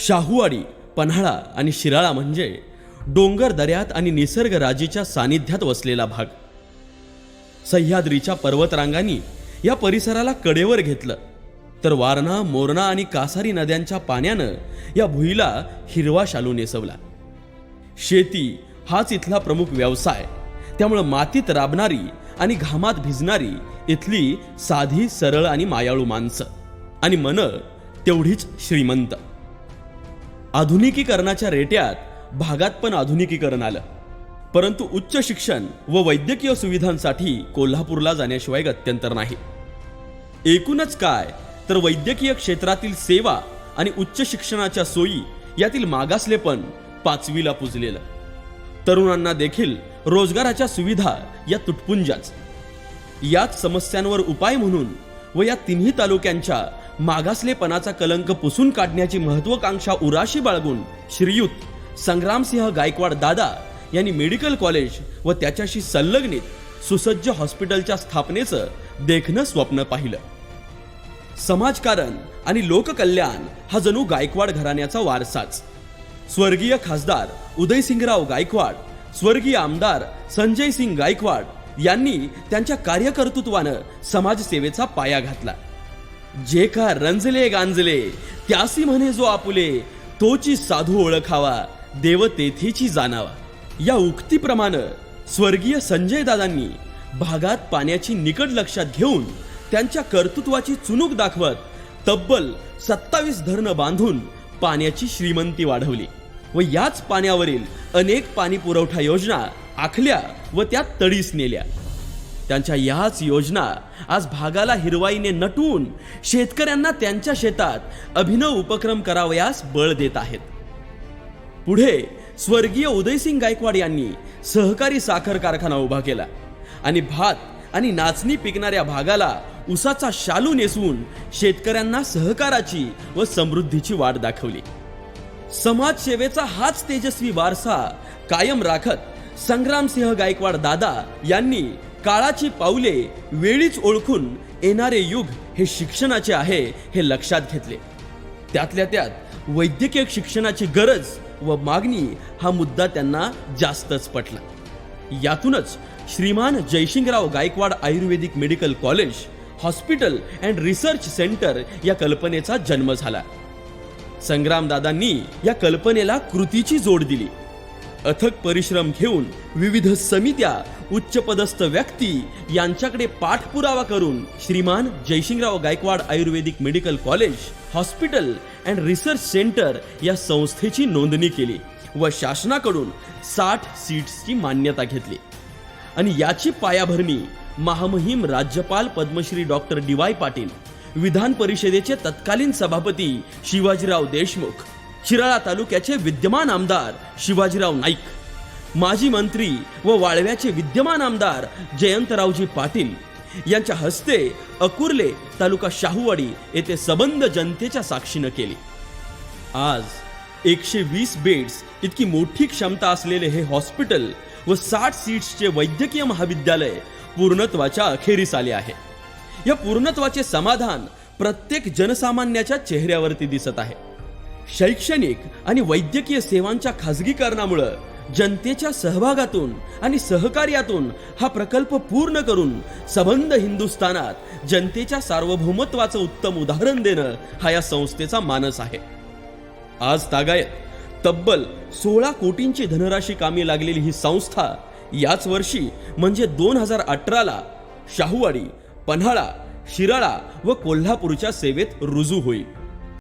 शाहूवाडी पन्हाळा आणि शिराळा म्हणजे डोंगर दऱ्यात आणि निसर्गराजीच्या सानिध्यात वसलेला भाग. सह्याद्रीच्या पर्वतरांगांनी या परिसराला कडेवर घेतलं. तर वारणा मोरणा आणि कासारी नद्यांच्या पाण्यानं या भुईला हिरवा शालू नेसवला. शेती हाच इथला प्रमुख व्यवसाय. त्यामुळं मातीत राबणारी आणि घामात भिजणारी इथली साधी सरळ आणि मायाळू माणसं. आणि मन तेवढीच श्रीमंत. आधुनिकीकरणाच्या रेट्यात भागात पण आधुनिकीकरण आलं. परंतु उच्च शिक्षण व वैद्यकीय सुविधांसाठी कोल्हापूरला जाण्याशिवाय गत्यंतर नाही. एकूणच काय तर वैद्यकीय क्षेत्रातील सेवा आणि उच्च शिक्षणाच्या सोयी यातील मागासलेपण पाचवीला पुजलेलं. तरुणांना देखील रोजगाराच्या सुविधा या तुटपुंजाच. याच समस्यांवर उपाय म्हणून व या तिन्ही तालुक्यांच्या मागासलेपणाचा कलंक पुसून काढण्याची महत्वाकांक्षा उराशी बाळगून श्रीयुत संग्रामसिंह गायकवाड दादा यांनी मेडिकल कॉलेज व त्याच्याशी संलग्नित सुसज्ज हॉस्पिटलच्या स्थापनेचं देखणं स्वप्न पाहिलं. समाजकारण आणि लोककल्याण हा जणू गायकवाड घराण्याचा वारसाच. स्वर्गीय खासदार उदयसिंगराव गायकवाड स्वर्गीय आमदार संजय सिंग गायकवाड यांनी त्यांच्या कार्यकर्तृत्वानं समाजसेवेचा पाया घातला. जे का रंजले गांजले त्यासी म्हणे जो आपुले तोची साधू ओळखावा देव तेथीची जाणावा. या उक्तीप्रमाणे स्वर्गीय संजय दादांनी भागात पाण्याची निकट लक्षात घेऊन त्यांच्या कर्तृत्वाची चुनूक दाखवत तब्बल सत्तावीस धरणं बांधून पाण्याची श्रीमंती वाढवली व याच पाण्यावरील अनेक पाणी पुरवठा योजना आखल्या व त्या तडीस नेल्या. त्यांच्या याच योजना आज भागाला हिरवाईने नटवून शेतकऱ्यांना त्यांच्या शेतात अभिनव उपक्रम करावयास बळ देत आहेत. पुढे स्वर्गीय उदयसिंग गायकवाड यांनी सहकारी साखर कारखाना उभा केला आणि भात आणि नाचणी पिकणाऱ्या भागाला उसाचा शालू नेसून शेतकऱ्यांना सहकाराची व समृद्धीची वाट दाखवली. समाजसेवेचा हाच तेजस्वी वारसा कायम राखत संग्रामसिंह गायकवाड दादा यांनी काळाची पावले वेळीच ओळखून येणारे युग हे शिक्षणाचे आहे हे लक्षात घेतले. त्यातल्या त्यात वैद्यकीय शिक्षणाची गरज व मागणी हा मुद्दा त्यांना जास्तच पटला. यातूनच Shriman Jaysingrao Gaikwad Ayurvedic medical college hospital and research centre या कल्पनेचा जन्म झाला. संग्रामदादांनी या कल्पनेला कृतीची जोड दिली. अथक परिश्रम घेऊन विविध समित्या उच्चपदस्थ व्यक्ती यांच्याकडे पाठपुरावा करून Shriman Jaysingrao Gaikwad Ayurvedic medical college hospital and research centre या संस्थेची नोंदणी केली व शासनाकडून साठ सीट्सची मान्यता घेतली. आणि याची पायाभरणी महामहिम राज्यपाल Padma Shri doctor D Y Patil विधान परिषदेचे तत्कालीन सभापती शिवाजीराव देशमुख शिराळा तालुक्याचे विद्यमान आमदार शिवाजीराव नाईक माजी मंत्री व वाळव्याचे विद्यमान आमदार जयंतरावजी पाटील यांच्या हस्ते अकुर्ले तालुका शाहूवाडी येथे सबंध जनतेच्या साक्षीनं केली. आज एकशे वीस बेड्स इतकी मोठी क्षमता असलेले हे हॉस्पिटल व साठ सीट्सचे वैद्यकीय महाविद्यालय पूर्णत्वाच्या अखेरीस आले आहे. या पूर्णत्वाचे समाधान प्रत्येक जनसामान्याच्या चेहऱ्यावरती दिसत आहे. शैक्षणिक आणि वैद्यकीय सेवांच्या खाजगीकरणामुळं जनतेच्या सहभागातून आणि सहकार्यातून हा प्रकल्प पूर्ण करून सबंध हिंदुस्थानात जनतेच्या सार्वभौमत्वाचं उत्तम उदाहरण देणं हा या संस्थेचा मानस आहे. आज तागायत तब्बल सोळा कोटींची धनराशी कामी लागलेली ही संस्था याच वर्षी म्हणजे दोन हजार अठराला शाहूवाडी पन्हाळा शिराळा व कोल्हापूरच्या सेवेत रुजू होईल